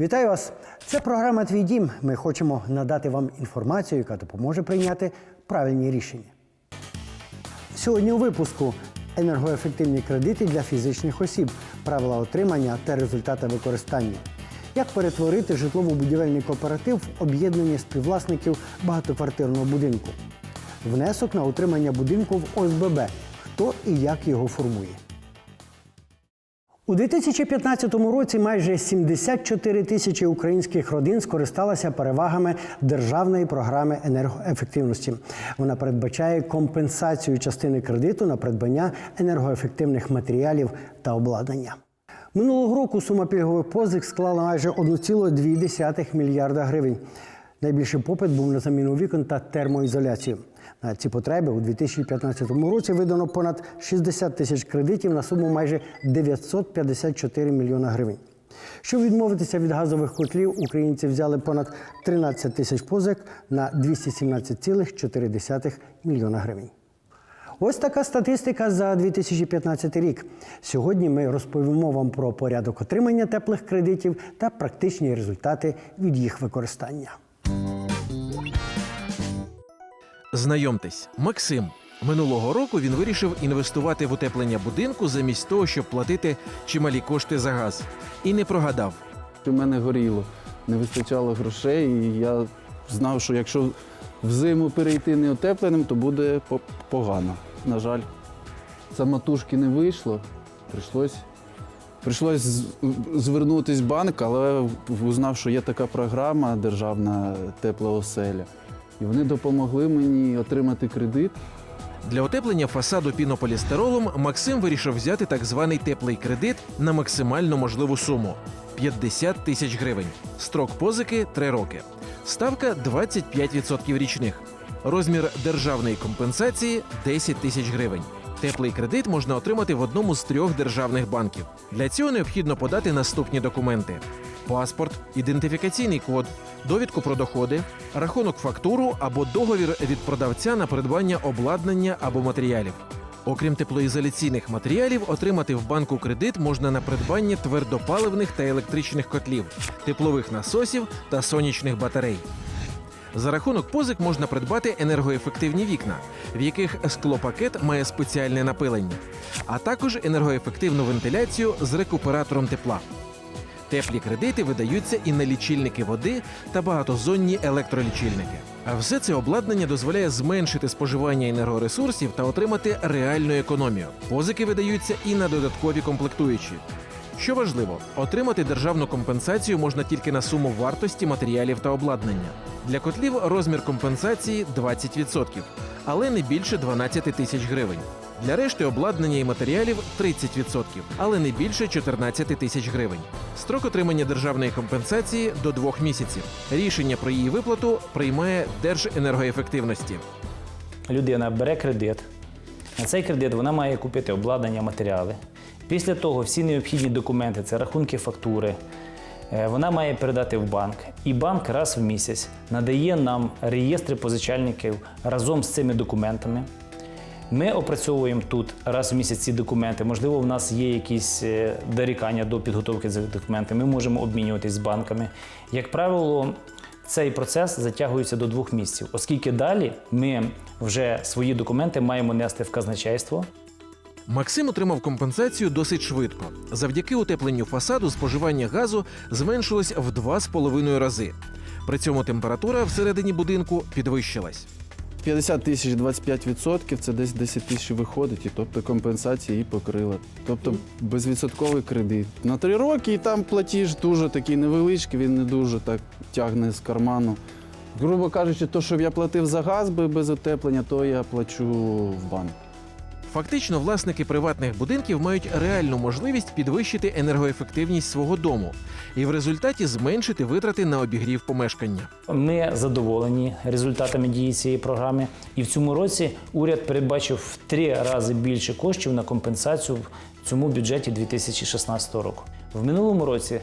Вітаю вас! Це програма Твій дім. Ми хочемо надати вам інформацію, яка допоможе прийняти правильні рішення. Сьогодні у випуску енергоефективні кредити для фізичних осіб, правила отримання та результати використання. Як перетворити житлово-будівельний кооператив в об'єднання співвласників багатоквартирного будинку? Внесок на утримання будинку в ОСББ. Хто і як його формує? У 2015 році майже 74 тисячі українських родин скористалися перевагами державної програми енергоефективності. Вона передбачає компенсацію частини кредиту на придбання енергоефективних матеріалів та обладнання. Минулого року сума пільгових позик склала майже 1,2 мільярда гривень. Найбільший попит був на заміну вікон та термоізоляцію. На ці потреби у 2015 році видано понад 60 тисяч кредитів на суму майже 954 мільйона гривень. Щоб відмовитися від газових котлів, українці взяли понад 13 тисяч позик на 217,4 мільйона гривень. Ось така статистика за 2015 рік. Сьогодні ми розповімо вам про порядок отримання теплих кредитів та практичні результати від їх використання. Знайомтесь, Максим. Минулого року він вирішив інвестувати в утеплення будинку замість того, щоб платити чималі кошти за газ. І не прогадав. У мене горіло, не вистачало грошей, і я знав, що якщо в зиму перейти неотепленим, то буде погано. На жаль, самотужки не вийшло. Прийшлось, прийшлось звернутися в банк, але узнав, що є така програма державна тепла оселя. І вони допомогли мені отримати кредит. Для утеплення фасаду пінополістиролом Максим вирішив взяти так званий теплий кредит на максимально можливу суму 50 тисяч гривень. Строк позики 3 роки. Ставка 25% річних. Розмір державної компенсації 10 тисяч гривень. Теплий кредит можна отримати в одному з трьох державних банків. Для цього необхідно подати наступні документи: паспорт, ідентифікаційний код, довідку про доходи, рахунок фактуру або договір від продавця на придбання обладнання або матеріалів. Окрім теплоізоляційних матеріалів, отримати в банку кредит можна на придбання твердопаливних та електричних котлів, теплових насосів та сонячних батарей. За рахунок позик можна придбати енергоефективні вікна, в яких склопакет має спеціальне напилення, а також енергоефективну вентиляцію з рекуператором тепла. Теплі кредити видаються і на лічильники води та багатозонні електролічильники. А все це обладнання дозволяє зменшити споживання енергоресурсів та отримати реальну економію. Позики видаються і на додаткові комплектуючі. Що важливо, отримати державну компенсацію можна тільки на суму вартості матеріалів та обладнання. Для котлів розмір компенсації 20%, але не більше 12 тисяч гривень. Для решти обладнання і матеріалів 30%, але не більше 14 тисяч гривень. Строк отримання державної компенсації до двох місяців. Рішення про її виплату приймає Держенергоефективності. людина бере кредит. На цей кредит вона має купити обладнання, матеріали. Після того всі необхідні документи, це рахунки фактури, е, вона має передати в банк. І банк раз в місяць надає нам реєстри позичальників разом з цими документами. Ми опрацьовуємо тут раз в місяць ці документи. Можливо, в нас є якісь е, дорікання до підготовки цих документів. Ми можемо обмінюватись з банками. Як правило, цей процес затягується до двох місяців, оскільки далі ми вже свої документи маємо нести в казначейство. Максим отримав компенсацію досить швидко. Завдяки утепленню фасаду споживання газу зменшилось в 2,5 рази. При цьому температура всередині будинку підвищилась. 50 тисяч 25% це десь 10 тисяч виходить, і тобто компенсація її покрила. Тобто безвідсотковий кредит. На три роки і там платіж дуже такий невеличкий, він не дуже так тягне з карману. Грубо кажучи, то, що я платив за газ би без утеплення, то я плачу в банк. Фактично, власники приватних будинків мають реальну можливість підвищити енергоефективність свого дому і в результаті зменшити витрати на обігрів помешкання. Ми задоволені результатами дії цієї програми. І в цьому році уряд передбачив в три рази більше коштів на компенсацію в цьому бюджеті 2016 року. В минулому році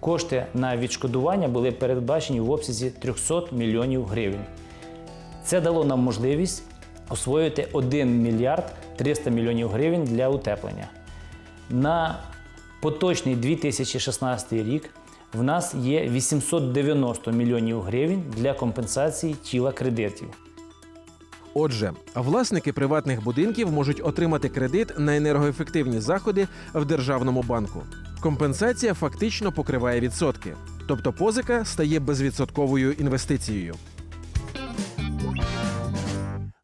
кошти на відшкодування були передбачені в обсязі 300 мільйонів гривень. Це дало нам можливість освоїти 1 мільярд 300 мільйонів гривень для утеплення. На поточний 2016 рік в нас є 890 мільйонів гривень для компенсації тіла кредитів. Отже, власники приватних будинків можуть отримати кредит на енергоефективні заходи в державному банку. Компенсація фактично покриває відсотки, тобто позика стає безвідсотковою інвестицією.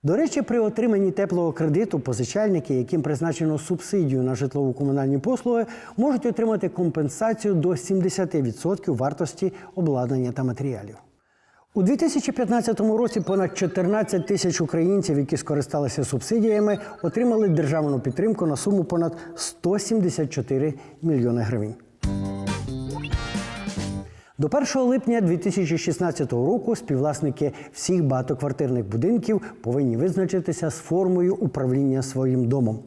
До речі, при отриманні теплого кредиту позичальники, яким призначено субсидію на житлово-комунальні послуги, можуть отримати компенсацію до 70% вартості обладнання та матеріалів. У 2015 році понад 14 тисяч українців, які скористалися субсидіями, отримали державну підтримку на суму понад 174 мільйони гривень. До 1 липня 2016 року співвласники всіх багатоквартирних будинків повинні визначитися з формою управління своїм домом.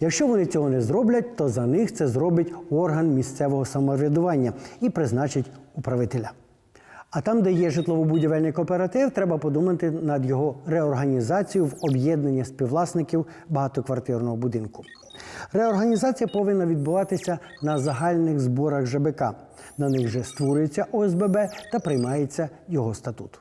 Якщо вони цього не зроблять, то за них це зробить орган місцевого самоврядування і призначить управителя. А там, де є житлово-будівельний кооператив, треба подумати над його реорганізацією в об'єднання співвласників багатоквартирного будинку. Реорганізація повинна відбуватися на загальних зборах ЖБК. На них вже створюється ОСББ та приймається його статут.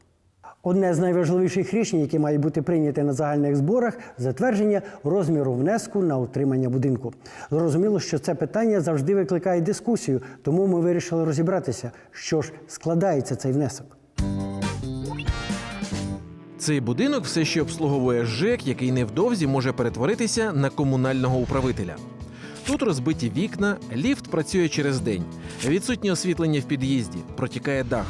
Одне з найважливіших рішень, які мають бути прийняті на загальних зборах, затвердження розміру внеску на утримання будинку. Зрозуміло, що це питання завжди викликає дискусію, тому ми вирішили розібратися, що ж складається цей внесок. Цей будинок все ще обслуговує ЖЕК, який невдовзі може перетворитися на комунального управителя. Тут розбиті вікна, ліфт працює через день, відсутнє освітлення в під'їзді, протікає дах.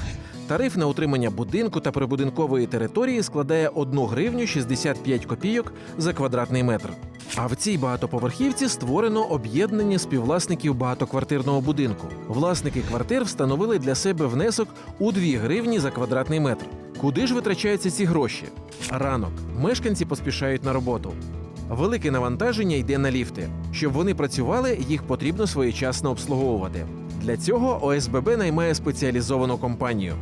Тариф на утримання будинку та прибудинкової території складає 1 гривню 65 копійок за квадратний метр. А в цій багатоповерхівці створено об'єднання співвласників багатоквартирного будинку. Власники квартир встановили для себе внесок у 2 гривні за квадратний метр. Куди ж витрачаються ці гроші? Ранок. Мешканці поспішають на роботу. Велике навантаження йде на ліфти. Щоб вони працювали, їх потрібно своєчасно обслуговувати. Для цього ОСББ наймає спеціалізовану компанію.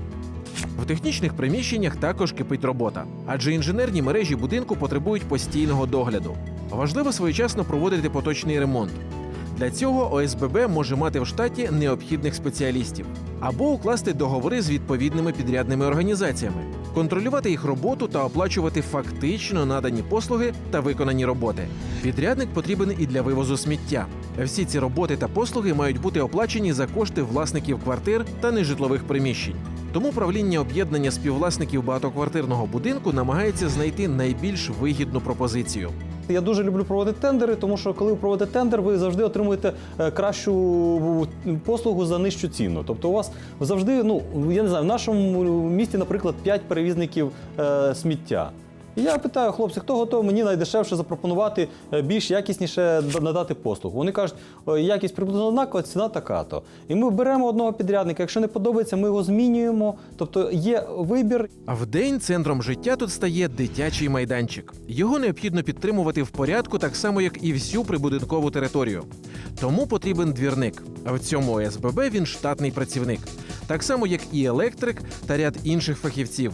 В технічних приміщеннях також кипить робота, адже інженерні мережі будинку потребують постійного догляду. Важливо своєчасно проводити поточний ремонт. Для цього ОСББ може мати в штаті необхідних спеціалістів або укласти договори з відповідними підрядними організаціями, контролювати їх роботу та оплачувати фактично надані послуги та виконані роботи. Підрядник потрібен і для вивозу сміття. Всі ці роботи та послуги мають бути оплачені за кошти власників квартир та нежитлових приміщень. Тому правління об'єднання співвласників багатоквартирного будинку намагається знайти найбільш вигідну пропозицію. Я дуже люблю проводити тендери, тому що коли ви проводите тендер, ви завжди отримуєте е, кращу послугу за нижчу ціну. Тобто, у вас завжди, ну я не знаю, в нашому місті, наприклад, 5 перевізників е, сміття. І я питаю хлопці, хто готовий мені найдешевше запропонувати е, більш якісніше надати послугу. Вони кажуть, «О, якість приблизно однакова, ціна така-то. І ми беремо одного підрядника. Якщо не подобається, ми його змінюємо. Тобто є вибір, А вдень центром життя тут стає дитячий майданчик. Його необхідно підтримувати в порядку, так само як і всю прибудинкову територію. Тому потрібен двірник. А в цьому ОСББ він штатний працівник, так само як і електрик та ряд інших фахівців.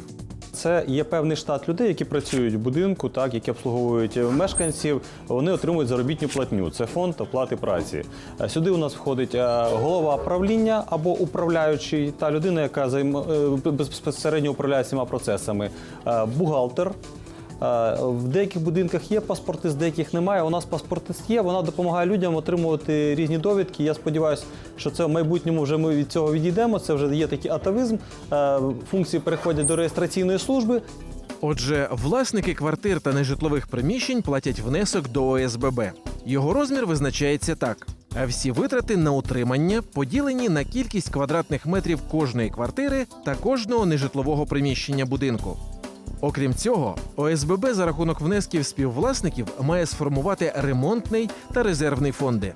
Це є певний штат людей, які працюють в будинку, так які обслуговують мешканців. Вони отримують заробітну платню. Це фонд оплати праці. Е, Сюди у нас входить е, голова правління або управляючий, та людина, яка займ- е, безпосередньо управляє всіма процесами, бухгалтер. Е, В деяких будинках є паспорти, з деяких немає. У нас паспортист є. Вона допомагає людям отримувати різні довідки. Я сподіваюся, що це в майбутньому вже ми від цього відійдемо. Це вже є такий атавизм. Е, Функції переходять до реєстраційної служби. Отже, власники квартир та нежитлових приміщень платять внесок до ОСББ. Його розмір визначається так: а всі витрати на утримання поділені на кількість квадратних метрів кожної квартири та кожного нежитлового приміщення будинку. Окрім цього, ОСББ за рахунок внесків співвласників має сформувати ремонтний та резервний фонди.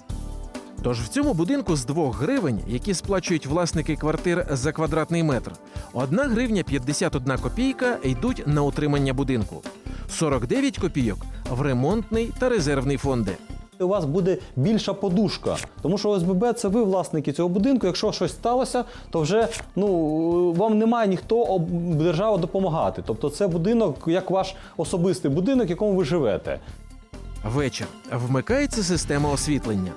Тож в цьому будинку з 2 гривень, які сплачують власники квартир за квадратний метр, 1 гривня 51 копійка йдуть на утримання будинку, 49 копійок в ремонтний та резервний фонди. У вас буде більша подушка, тому що ОСББ це ви власники цього будинку. Якщо щось сталося, то вже ну вам немає ніхто держава допомагати. Тобто, це будинок як ваш особистий будинок, в якому ви живете. Вечір вмикається система освітлення.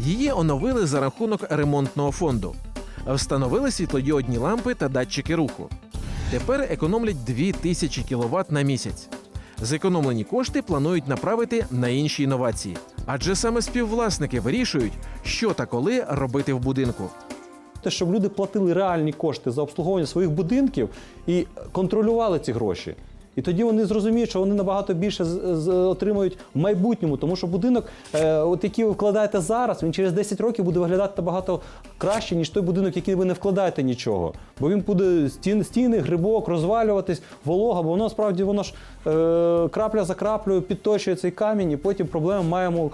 Її оновили за рахунок ремонтного фонду. Встановили світлодіодні лампи та датчики руху. Тепер економлять 2000 кВт на місяць. Зекономлені кошти планують направити на інші інновації, адже саме співвласники вирішують, що та коли робити в будинку. Те, щоб люди платили реальні кошти за обслуговування своїх будинків і контролювали ці гроші. І тоді вони зрозуміють, що вони набагато більше з- в майбутньому, тому що будинок, е, от який ви вкладаєте зараз, він через 10 років буде виглядати набагато краще, ніж той будинок, який ви не вкладаєте нічого. Бо він буде стін, стіни, грибок, розвалюватись, волога, бо воно справді воно ж е, крапля за краплею підточує цей камінь, і потім проблеми маємо е,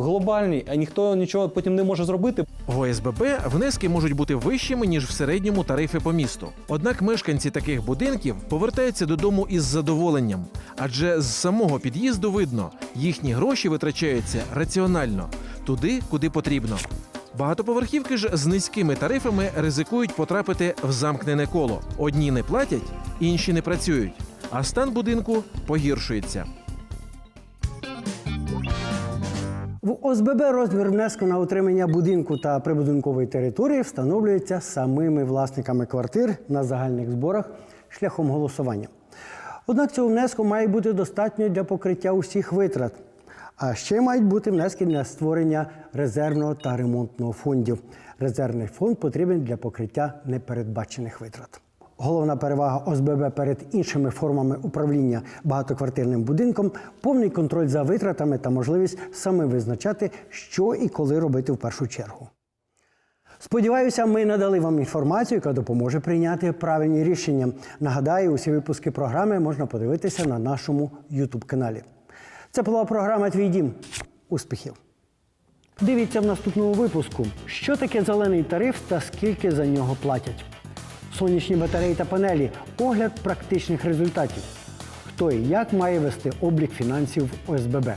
глобальні, а ніхто нічого потім не може зробити. В ОСББ внески можуть бути вищими ніж в середньому тарифи по місту. Однак мешканці таких будинків повертаються додому із задоволенням, адже з самого під'їзду видно, їхні гроші витрачаються раціонально туди, куди потрібно. Багатоповерхівки ж з низькими тарифами ризикують потрапити в замкнене коло. Одні не платять, інші не працюють, а стан будинку погіршується. В ОСББ розмір внеску на утримання будинку та прибудинкової території встановлюється самими власниками квартир на загальних зборах шляхом голосування. Однак цього внеску має бути достатньо для покриття усіх витрат. А ще мають бути внески для створення резервного та ремонтного фондів. Резервний фонд потрібен для покриття непередбачених витрат. Головна перевага ОСББ перед іншими формами управління багатоквартирним будинком повний контроль за витратами та можливість саме визначати, що і коли робити в першу чергу. Сподіваюся, ми надали вам інформацію, яка допоможе прийняти правильні рішення. Нагадаю, усі випуски програми можна подивитися на нашому youtube каналі Це була програма Твій дім. Успіхів! Дивіться в наступному випуску, що таке зелений тариф та скільки за нього платять. Сонячні батареї та панелі огляд практичних результатів. Хто і як має вести облік фінансів ОСББ.